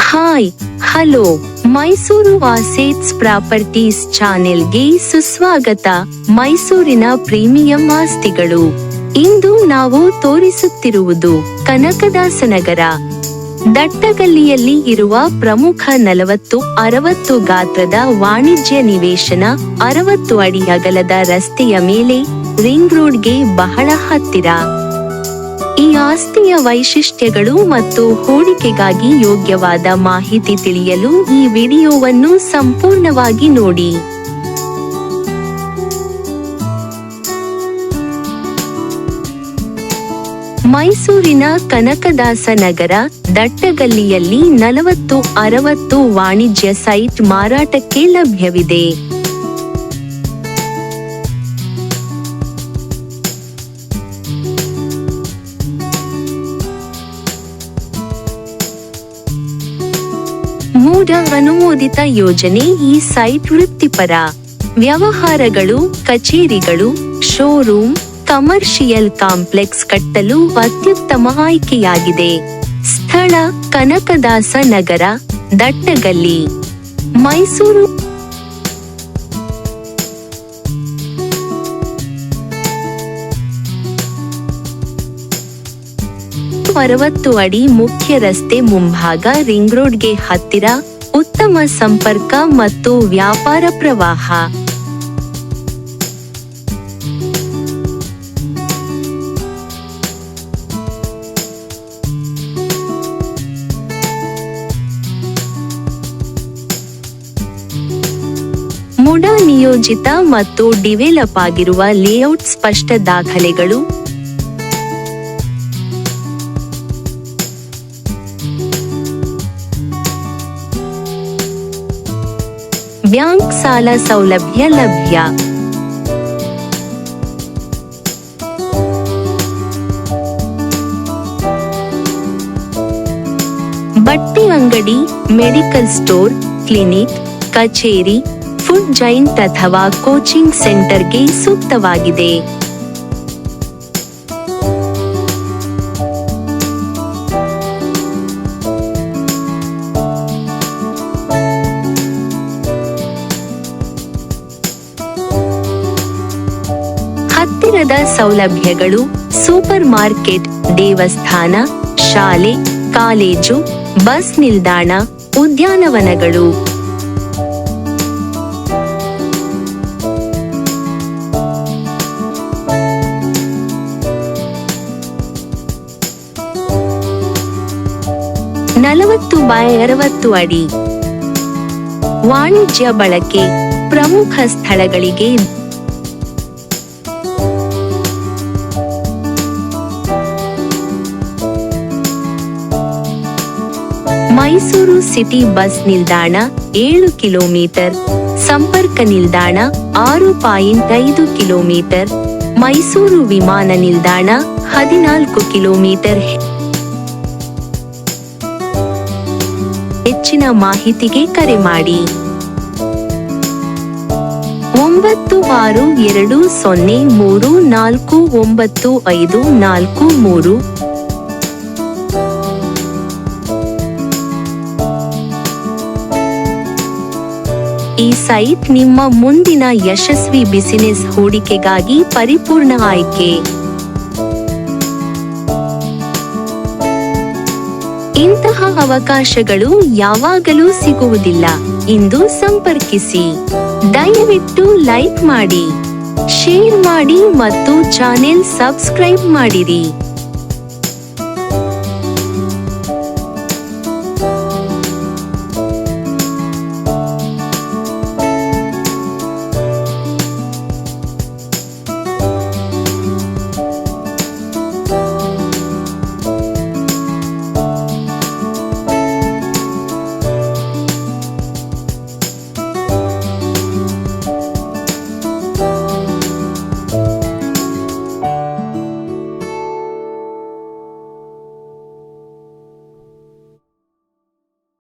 Hi hello Mysuru assets properties ಚಾನೆಲ್ಗೆ ಸುಸ್ವಾಗತ. ಮೈಸೂರಿನ ಪ್ರೀಮಿಯಂ ಆಸ್ತಿಗಳು. ಇಂದು ನಾವು ತೋರಿಸುತ್ತಿರುವುದು ಕನಕದಾಸನಗರ ದಟ್ಟಗಲ್ಲಿಯಲ್ಲಿ ಇರುವ ಪ್ರಮುಖ ನಲವತ್ತು, ಅರವತ್ತು ಗಾತ್ರದ ವಾಣಿಜ್ಯ ನಿವೇಶನ, ಅರವತ್ತು ಅಡಿ ಅಗಲದ ರಸ್ತೆಯ ಮೇಲೆ ರಿಂಗ್ ರೋಡ್ಗೆ ಬಹಳ ಹತ್ತಿರ. ಈ ಆಸ್ತಿಯ ವೈಶಿಷ್ಟ್ಯಗಳು ಮತ್ತು ಹೂಡಿಕೆಗಾಗಿ ಯೋಗ್ಯವಾದ ಮಾಹಿತಿ ತಿಳಿಯಲು ಈ ವಿಡಿಯೋವನ್ನು ಸಂಪೂರ್ಣವಾಗಿ ನೋಡಿ. ಮೈಸೂರಿನ ಕನಕದಾಸ ನಗರ ದಟ್ಟಗಲ್ಲಿಯಲ್ಲಿ ನಲವತ್ತು ಅರವತ್ತು ವಾಣಿಜ್ಯ ಸೈಟ್ ಮಾರಾಟಕ್ಕೆ ಲಭ್ಯವಿದೆ. ಮೂಢ ಅನುಮೋದಿತ ಯೋಜನೆ ಈ ಸೈಟ್ ವೃತ್ತಿಪರ. ವ್ಯವಹಾರಗಳು, ಕಚೇರಿಗಳು ಶೋರೂಮ್ ಕಮರ್ಷಿಯಲ್ ಕಾಂಪ್ಲೆಕ್ಸ್ ಕಟ್ಟಲು ಅತ್ಯುತ್ತಮ ಆಯ್ಕೆಯಾಗಿದೆ. ಸ್ಥಳ ಕನಕದಾಸ ನಗರ ದಟ್ಟಗಲ್ಲಿ. ಮೈಸೂರು ಅರವತ್ತು ಅಡಿ ಮುಖ್ಯ ರಸ್ತೆ ಮುಂಭಾಗ ರಿಂಗ್ ರೋಡ್ಗೆ ಹತ್ತಿರ ಉತ್ತಮ ಸಂಪರ್ಕ ಮತ್ತು ವ್ಯಾಪಾರ ಪ್ರವಾಹ. ಮುಡ ನಿಯೋಜಿತ ಮತ್ತು ಡಿವೆಲಪ್ ಆಗಿರುವ ಲೇಔಟ್ ಸ್ಪಷ್ಟ ದಾಖಲೆಗಳು ಬ್ಯಾಂಕ್ ಸಾಲ ಸೌಲಭ್ಯ ಲಭ್ಯ. ಬಟ್ಟೆ ಅಂಗಡಿ, ಮೆಡಿಕಲ್ ಸ್ಟೋರ್, ಕ್ಲಿನಿಕ್, ಕಚೇರಿ, ಫುಡ್ ಜೈಂಟ್ ಅಥವಾ ಕೋಚಿಂಗ್ ಸೆಂಟರ್ಗೆ ಸೂಕ್ತವಾಗಿದೆ. ಸೌಲಭ್ಯಗಳು ಸೂಪರ್ ಮಾರ್ಕೆಟ್ ದೇವಸ್ಥಾನ, ಶಾಲೆ, ಕಾಲೇಜು, ಬಸ್ ನಿಲ್ದಾಣ, ಉದ್ಯಾನವನಗಳು. ನಲವತ್ತು ಬೈ ಅರವತ್ತು ಅಡಿ. ವಾಣಿಜ್ಯ ಬಳಕೆ ಪ್ರಮುಖ ಸ್ಥಳಗಳಿಗೆ ಮೈಸೂರು ಸಿಟಿ ಬಸ್ ನಿಲ್ದಾಣ ಏಳು ಕಿಲೋಮೀಟರ್, ಸಂಪರ್ಕ ನಿಲ್ದಾಣ ಆರು ಪಾಯಿಂಟ್ ಐದು ಕಿಲೋಮೀಟರ್, ಮೈಸೂರು ವಿಮಾನ ನಿಲ್ದಾಣ ಹದಿನಾಲ್ಕು ಕಿಲೋಮೀಟರ್. ಹೆಚ್ಚಿನ ಮಾಹಿತಿಗೆ ಕರೆ ಮಾಡಿ. ಒಂಬತ್ತು ಆರು ಎರಡು ಸೊನ್ನೆ ಮೂರು ನಾಲ್ಕು ಒಂಬತ್ತು ಐದು ನಾಲ್ಕು ಮೂರು ಈ ಸೈಟ್ ನಿಮ್ಮ ಮುಂದಿನ ಯಶಸ್ವಿ ಬಿಸಿನೆಸ್ ಹೂಡಿಕೆಗಾಗಿ ಪರಿಪೂರ್ಣ ಆಯ್ಕೆ. ಇಂತಹ ಅವಕಾಶಗಳು ಯಾವಾಗಲೂ ಸಿಗುವುದಿಲ್ಲ. ಇಂದು ಸಂಪರ್ಕಿಸಿ. ದಯವಿಟ್ಟು ಲೈಕ್ ಮಾಡಿ, ಶೇರ್ ಮಾಡಿ ಮತ್ತು ಚಾನೆಲ್ ಸಬ್ಸ್ಕ್ರೈಬ್ ಮಾಡಿರಿ.